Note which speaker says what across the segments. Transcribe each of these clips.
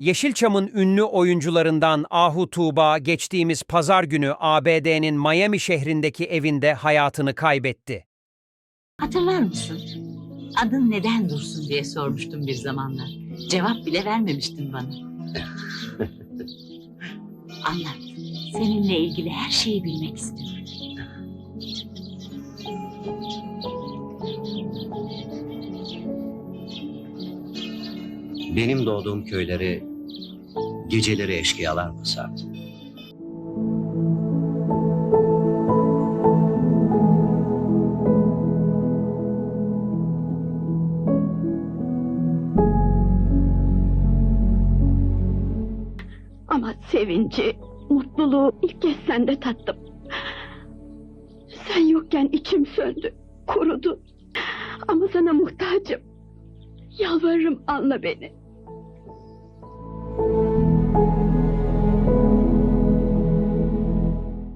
Speaker 1: Yeşilçam'ın ünlü oyuncularından Ahu Tuğba geçtiğimiz pazar günü ABD'nin Miami şehrindeki evinde hayatını kaybetti.
Speaker 2: Hatırlar mısın? Adın neden Dursun diye sormuştum bir zamanlar. Cevap bile vermemiştin bana. Anlat. Seninle ilgili her şeyi bilmek istiyorum.
Speaker 3: Benim doğduğum köyleri geceleri eşkıyalar basardı.
Speaker 4: Ama sevinci, mutluluğu ilk kez sende tattım. Sen yokken içim söndü, kurudu. Ama sana muhtacım. Yalvarırım anla beni.
Speaker 1: —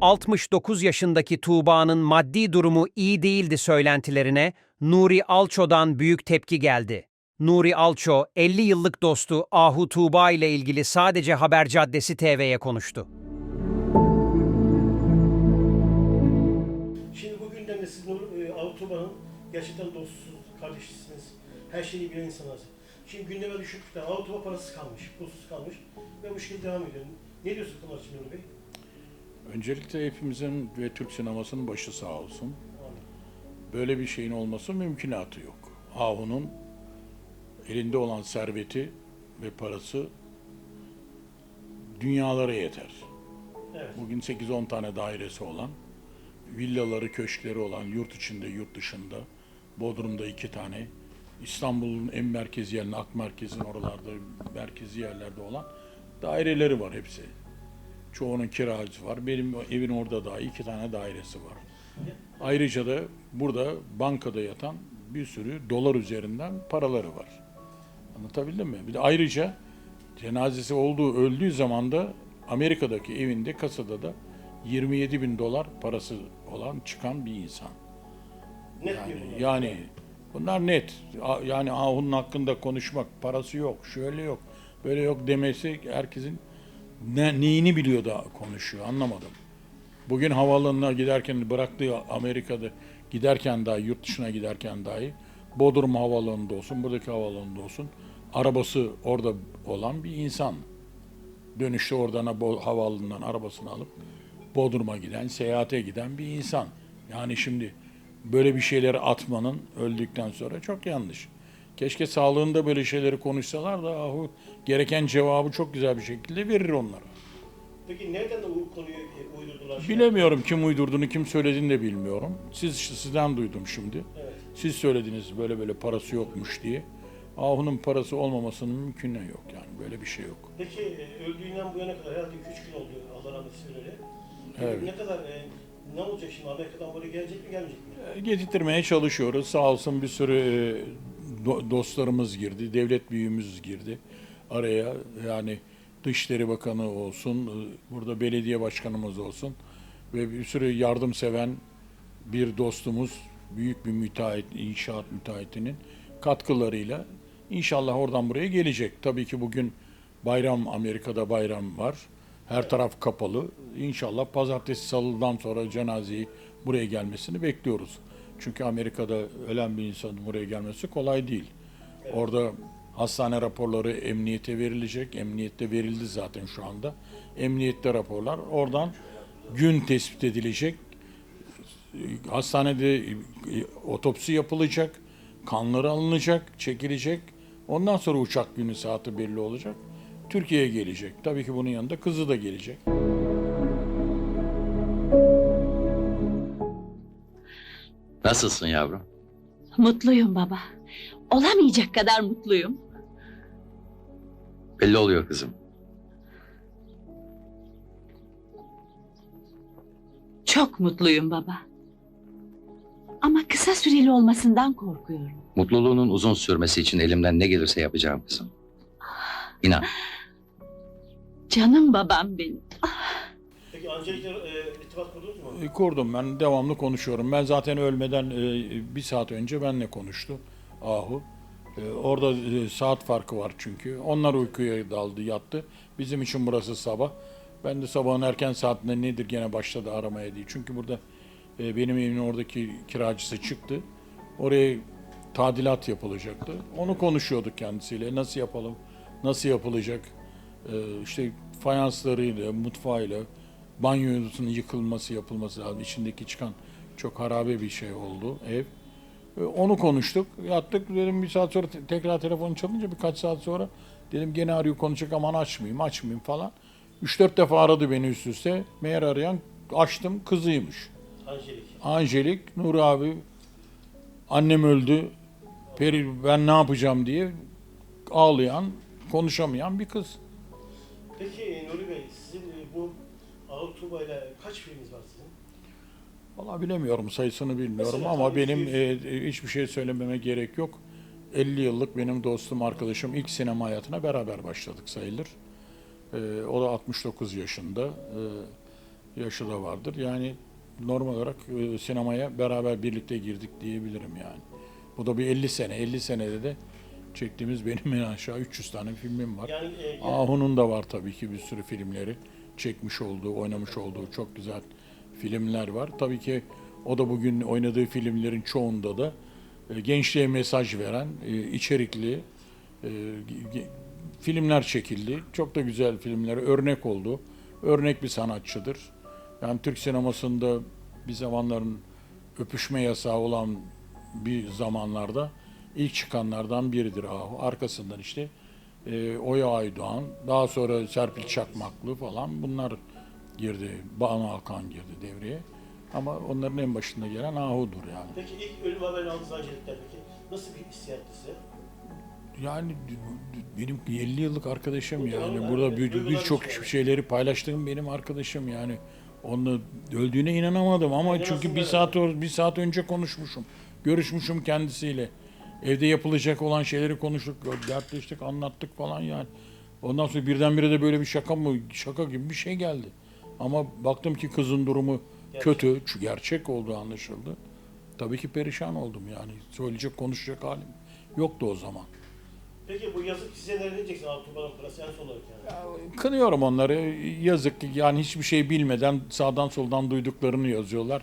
Speaker 1: 69 yaşındaki Tuğba'nın maddi durumu iyi değildi söylentilerine Nuri Alço'dan büyük tepki geldi. Nuri Alço, 50 yıllık dostu Ahu Tuğba ile ilgili sadece Haber Caddesi TV'ye konuştu.
Speaker 5: Şimdi bu gündemde siz e, Avutoba'nın gerçekten dostsunuz, kardeşisiniz. Her şeyi bilen insanlarsınız. Şimdi gündeme düşüp de Avutoba parasız kalmış, pulsuz kalmış ve bu şekilde devam ediyor. Ne diyorsunuz bunlar için Nur Bey?
Speaker 6: Öncelikle hepimizin ve Türk sinemasının başı sağ olsun. Böyle bir şeyin olması mümkünatı yok. Ahu'nun elinde olan serveti ve parası dünyalara yeter.
Speaker 5: Evet.
Speaker 6: Bugün 8-10 tane dairesi olan, villaları, köşkleri olan, yurt içinde, yurt dışında, Bodrum'da iki tane, İstanbul'un en merkezi yerine, Ak Merkez'in oralarda merkezi yerlerde olan daireleri var hepsi. Çoğunun kiracısı var. Benim evin orada dahi iki tane dairesi var. Ayrıca da burada bankada yatan bir sürü dolar üzerinden paraları var. Anlatabildim mi? Bir de ayrıca cenazesi olduğu öldüğü zaman da Amerika'daki evinde kasada da 27 bin dolar parası olan çıkan bir insan.
Speaker 5: Net
Speaker 6: Yani,
Speaker 5: bunlar?
Speaker 6: yani bunlar net. Yani Ahun'un hakkında konuşmak, parası yok, şöyle yok, böyle yok demesi herkesin ne, neyini biliyor da konuşuyor anlamadım. Bugün havaalanına giderken bıraktığı Amerika'da giderken dahi, yurt dışına giderken dahi Bodrum havaalanında olsun, buradaki havaalanında olsun arabası orada olan bir insan. Dönüşte oradan havaalanından arabasını alıp Bodrum'a giden, seyahate giden bir insan. Yani şimdi böyle bir şeyleri atmanın öldükten sonra çok yanlış. Keşke sağlığında böyle şeyleri konuşsalar da ahu gereken cevabı çok güzel bir şekilde verir onlara.
Speaker 5: Peki nereden de bu konuyu e, uydurdular?
Speaker 6: Bilemiyorum kim uydurduğunu, kim söylediğini de bilmiyorum. Siz sizden duydum şimdi.
Speaker 5: Evet.
Speaker 6: Siz söylediniz böyle böyle parası yokmuş diye. Ahu'nun parası olmamasının mümkün yok yani böyle bir şey yok.
Speaker 5: Peki e, öldüğünden bu yana kadar herhalde 2-3 gün oldu Allah rahmet. Peki
Speaker 6: Evet.
Speaker 5: Ne kadar, e, ne olacak şimdi Amerika'dan buraya gelecek mi gelmeyecek mi?
Speaker 6: Getirtmeye çalışıyoruz. Sağ olsun bir sürü dostlarımız girdi, devlet büyüğümüz girdi araya. Yani Dışişleri Bakanı olsun, e, burada belediye başkanımız olsun ve bir sürü yardımseven bir dostumuz, büyük bir müteahhit, inşaat müteahhitinin katkılarıyla inşallah oradan buraya gelecek. Tabii ki bugün bayram, Amerika'da bayram var. Her taraf kapalı. İnşallah pazartesi salıdan sonra cenazeyi buraya gelmesini bekliyoruz. Çünkü Amerika'da ölen bir insanın buraya gelmesi kolay değil. Orada hastane raporları emniyete verilecek. Emniyette verildi zaten şu anda. Emniyette raporlar. Oradan gün tespit edilecek. Hastanede e, otopsi yapılacak. Kanları alınacak, çekilecek. Ondan sonra uçak günü saati belli olacak. Türkiye'ye gelecek. Tabii ki bunun yanında kızı da gelecek.
Speaker 3: Nasılsın yavrum?
Speaker 2: Mutluyum baba. Olamayacak kadar mutluyum.
Speaker 3: Belli oluyor kızım.
Speaker 2: Çok mutluyum baba. Ama kısa süreli olmasından korkuyorum.
Speaker 3: Mutluluğunun uzun sürmesi için elimden ne gelirse yapacağım kızım. İnan.
Speaker 2: Canım babam benim.
Speaker 5: Angelik'le e, irtibat kurdunuz mu?
Speaker 6: E, Kurdum ben devamlı konuşuyorum. Ben zaten ölmeden e, bir saat önce benle konuştu Ahu. E, orada e, saat farkı var çünkü. Onlar uykuya daldı, yattı. Bizim için burası sabah. Ben de sabahın erken saatinde nedir gene başladı aramaya diye. Çünkü burada e, benim evimin oradaki kiracısı çıktı. Oraya tadilat yapılacaktı. Onu konuşuyorduk kendisiyle. Nasıl yapalım? Nasıl yapılacak? E, işte fayanslarıyla, mutfağıyla, banyosunun yıkılması, yapılması lazım. İçindeki çıkan çok harabe bir şey oldu ev. E, Onu konuştuk. Yattık dedim bir saat sonra te- tekrar telefon çalınca birkaç saat sonra dedim gene arıyor konuşacak aman açmayayım açmayayım falan. 3-4 defa aradı beni üst üste. Meğer arayan açtım kızıymış.
Speaker 5: Angelik.
Speaker 6: Angelik, Nur abi annem öldü. Peri ben ne yapacağım diye ağlayan, konuşamayan bir kız.
Speaker 5: Peki Nuri Bey sizin e, bu Ağır Tuğba ile kaç filminiz var sizin?
Speaker 6: Valla bilemiyorum sayısını bilmiyorum
Speaker 5: Mesela
Speaker 6: ama
Speaker 5: tabii
Speaker 6: benim
Speaker 5: ki-
Speaker 6: e, e, hiçbir şey söylememe gerek yok. 50 yıllık benim dostum, arkadaşım ilk sinema hayatına beraber başladık sayılır. E, o da 69 yaşında. E, yaşı da vardır. Yani normal olarak e, sinemaya beraber birlikte girdik diyebilirim yani. Bu da bir 50 sene. 50 senede de çektiğimiz benim en aşağı 300 tane filmim var.
Speaker 5: Yani e,
Speaker 6: Ahu'nun da var tabii ki bir sürü filmleri. Çekmiş olduğu, oynamış olduğu çok güzel filmler var. Tabii ki o da bugün oynadığı filmlerin çoğunda da e, gençliğe mesaj veren, e, içerikli e, filmler çekildi. Çok da güzel filmler, örnek oldu. Örnek bir sanatçıdır. Yani Türk sinemasında bir zamanların öpüşme yasağı olan bir zamanlarda ilk çıkanlardan biridir Ahu. Arkasından işte e, Oya Aydoğan, daha sonra Serpil Çakmaklı falan bunlar girdi. Banu Alkan girdi devreye. Ama onların en başında gelen Ahu'dur yani.
Speaker 5: Peki ilk ölüm haberini aldığınız Angelik'ten peki nasıl bir hissiyattı size?
Speaker 6: Yani benim 50 yıllık arkadaşım
Speaker 5: Bu
Speaker 6: yani. Burada
Speaker 5: evet.
Speaker 6: bir- birçok
Speaker 5: işte.
Speaker 6: şeyleri paylaştığım benim arkadaşım yani. Onun öldüğüne inanamadım ama
Speaker 5: İnanasın
Speaker 6: çünkü bir saat bir saat önce konuşmuşum. Görüşmüşüm kendisiyle. Evde yapılacak olan şeyleri konuştuk, dertleştik, anlattık falan yani. Ondan sonra birdenbire de böyle bir şaka mı, şaka gibi bir şey geldi. Ama baktım ki kızın durumu
Speaker 5: Gerçek.
Speaker 6: kötü, gerçek olduğu anlaşıldı. Tabii ki perişan oldum yani. Söyleyecek, konuşacak halim yoktu o zaman.
Speaker 5: Peki bu yazık size ne diyeceksin en son olarak yani?
Speaker 6: Kınıyorum onları. Yazık yani hiçbir şey bilmeden sağdan soldan duyduklarını yazıyorlar.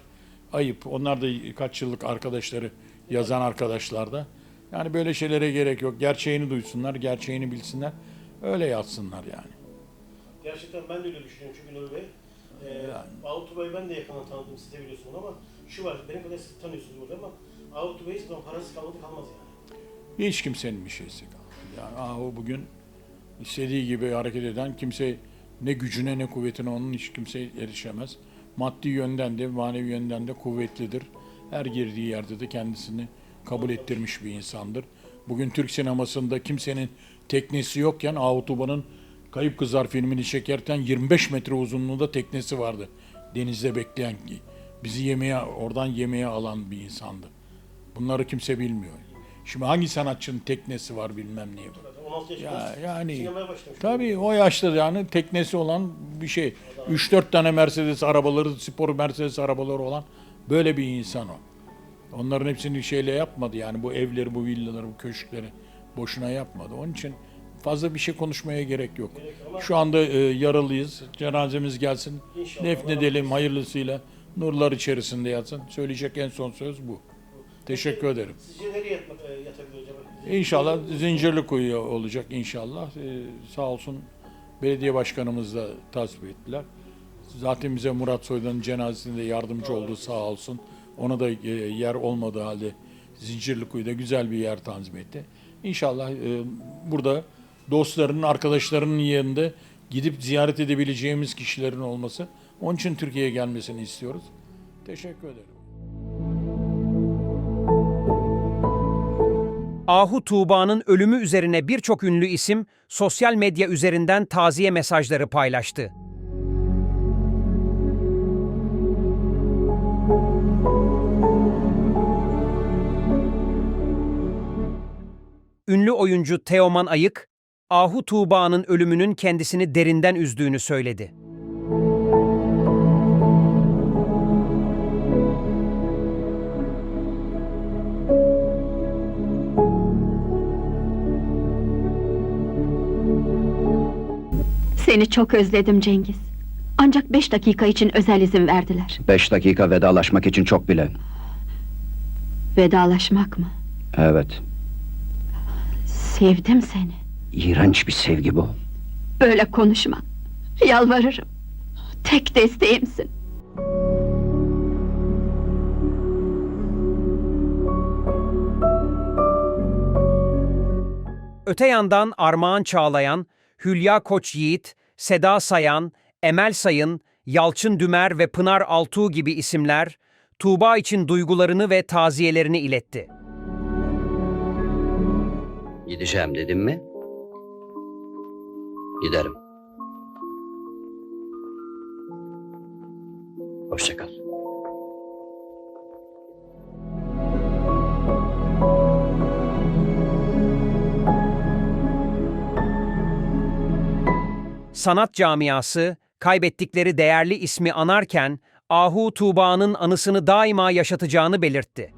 Speaker 6: Ayıp. Onlar da kaç yıllık arkadaşları, yazan arkadaşlar da. Yani böyle şeylere gerek yok. Gerçeğini duysunlar, gerçeğini bilsinler. Öyle yazsınlar yani.
Speaker 5: Gerçekten ben de öyle düşünüyorum çünkü Nuri Bey. E, Ağır Tuğba'yı ben de yakından tanıdım siz de biliyorsunuz ama şu var benim kadar siz tanıyorsunuz burada ama Ağır Tuğba'yı hiçbir zaman parası kalmadı kalmaz yani.
Speaker 6: Hiç kimsenin bir şeysi kalmadı. Yani ah o bugün istediği gibi hareket eden kimse ne gücüne ne kuvvetine onun hiç kimse erişemez. Maddi yönden de manevi yönden de kuvvetlidir. Her girdiği yerde de kendisini kabul ettirmiş bir insandır. Bugün Türk sinemasında kimsenin teknesi yokken Avutuba'nın Kayıp Kızlar filmini çekerken 25 metre uzunluğunda teknesi vardı. Denizde bekleyen, bizi yemeğe, oradan yemeğe alan bir insandı. Bunları kimse bilmiyor. Şimdi hangi sanatçının teknesi var bilmem var.
Speaker 5: Zaten 16 yaşında
Speaker 6: Ya, yani tabii o yaşta yani teknesi olan bir şey. 3-4 tane Mercedes arabaları, spor Mercedes arabaları olan böyle bir insan o. Onların hepsini şeyle yapmadı yani bu evleri, bu villaları, bu köşkleri boşuna yapmadı. Onun için fazla bir şey konuşmaya gerek yok. Şu anda e, yaralıyız. Cenazemiz gelsin.
Speaker 5: İnşallah.
Speaker 6: Defnedelim hayırlısıyla. Nurlar içerisinde yatsın. Söyleyecek en son söz bu. Teşekkür ederim.
Speaker 5: Sizce nereye yatmak, e, yatabilir?
Speaker 6: İnşallah zincirli kuyu olacak inşallah. Ee, sağ olsun belediye başkanımız da tasvip ettiler. Zaten bize Murat Soydan'ın cenazesinde yardımcı oldu sağ olsun. Ona da e, yer olmadığı halde zincirli kuyuda güzel bir yer tanzim etti. İnşallah e, burada dostlarının, arkadaşlarının yerinde gidip ziyaret edebileceğimiz kişilerin olması. Onun için Türkiye'ye gelmesini istiyoruz. Teşekkür ederim.
Speaker 1: Ahu Tuğba'nın ölümü üzerine birçok ünlü isim sosyal medya üzerinden taziye mesajları paylaştı. oyuncu Teoman Ayık, Ahu Tuğba'nın ölümünün kendisini derinden üzdüğünü söyledi.
Speaker 4: Seni çok özledim Cengiz. Ancak beş dakika için özel izin verdiler.
Speaker 7: Beş dakika vedalaşmak için çok bile.
Speaker 4: Vedalaşmak mı?
Speaker 7: Evet.
Speaker 4: Sevdim seni.
Speaker 7: iğrenç bir sevgi bu.
Speaker 4: Böyle konuşma. Yalvarırım. Tek desteğimsin.
Speaker 1: Öte yandan Armağan Çağlayan, Hülya Koç Yiğit, Seda Sayan, Emel Sayın, Yalçın Dümer ve Pınar Altuğ gibi isimler Tuğba için duygularını ve taziyelerini iletti.
Speaker 3: Gideceğim dedim mi? Giderim. Hoşça kal.
Speaker 1: Sanat camiası kaybettikleri değerli ismi anarken Ahu Tuğba'nın anısını daima yaşatacağını belirtti.